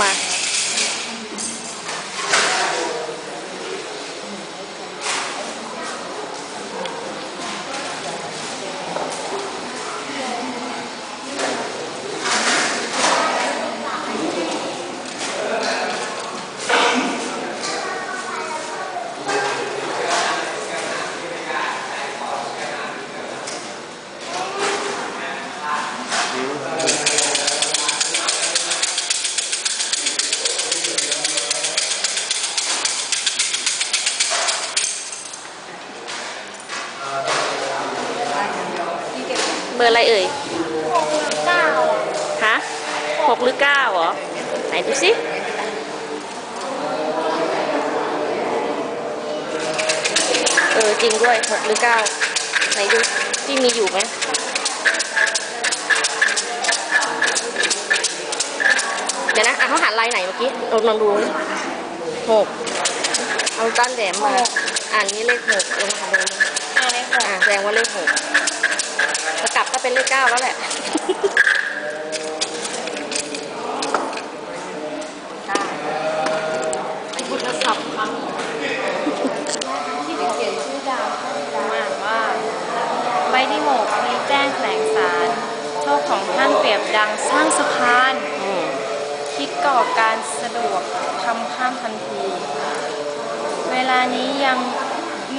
mà Thank you. บอร์อะไรเอ่ยเก้าฮะหกหรือเก้าเหรอ ไหนดูสิเออจริงด้วยหกหรือเก้าไหนดูที่มีอยู่ไหมเดี๋ยวนะอะเขาหันลายไหนเมื่อกี้ลองลองดูหกเอาต้านแหลมมา อ่านนี้เลขหกลงมาดูอ่าในหกอะแสดงว่าเลขหกจะกลับก็ เป็นเลขเก้าแล้วแหละไอ้พุทธศัพท์ครั้งที่เขียนชื่อดาวอ่านว่าใบที่หกมีแจ้งแถลงสารโชคของท่านเปรียบดังสร้างสะพานคิดก่อการสะดวกทำข้ามทันที เวลานี้ยัง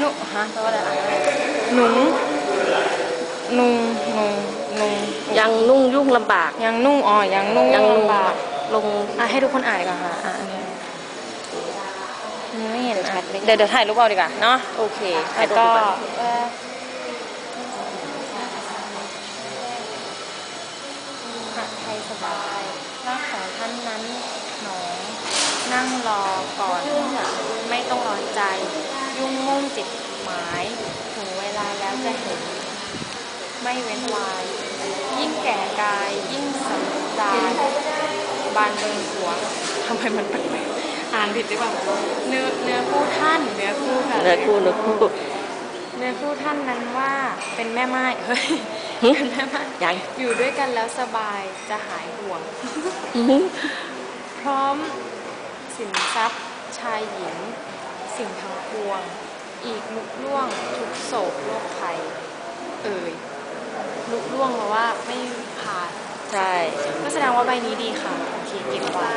นุฮะแปลว่าอะไรหนุง นุงนุงนุงยังนุ่งยุ่งลำบาก ยังนุ่งอ๋อยังนุ่งยังนุ่งลำบากลงอะให้ทุกคนอ่านดีกว่อนค่ะอะอันนี้อันนี้ไม่เห็นเดี๋ยวชัชัดดไหมเดี๋ยวเดี๋ยวถ่ายรูปเอาดีกว่าเนาะโอเคแล้วก็เอ่อหะไทยสบายร่างของท่านนั้นหนอนั่งรอก่อน ไม่ต้องร้อนใจ ยุ่งมุ่งจิตหมาย ถึงเวลาแล้วจะเห็น ไม่เว้นวายยิ่งแก่กาย ยิ่งสันดานบานเบิงหัวทำไมมันแปลกๆอ่านผิดหรือเปล่าเนื้อเนื้อคู่ท่านเนื้อคู่ค่ะเนื้อคู่เนื้อคู่เนื้อคู่ท่านนั้นว่าเป็นแม่ไม้เฮ้ยหึเป็นแม่ไม้ยังอยู่ด้วยกันแล้วสบายจะหายห่วงอื้อหือพร้อมสินทรัพย์ชายหญิง สิ่งทั้งปวง อีกลุล่วงทุกโศกโรคภัย เอ่ย ลุล่วงเพราะว่าไม่ผ่าน ใช่ ก็แสดงว่าใบนี้ดีค่ะโอเคเก็บไว้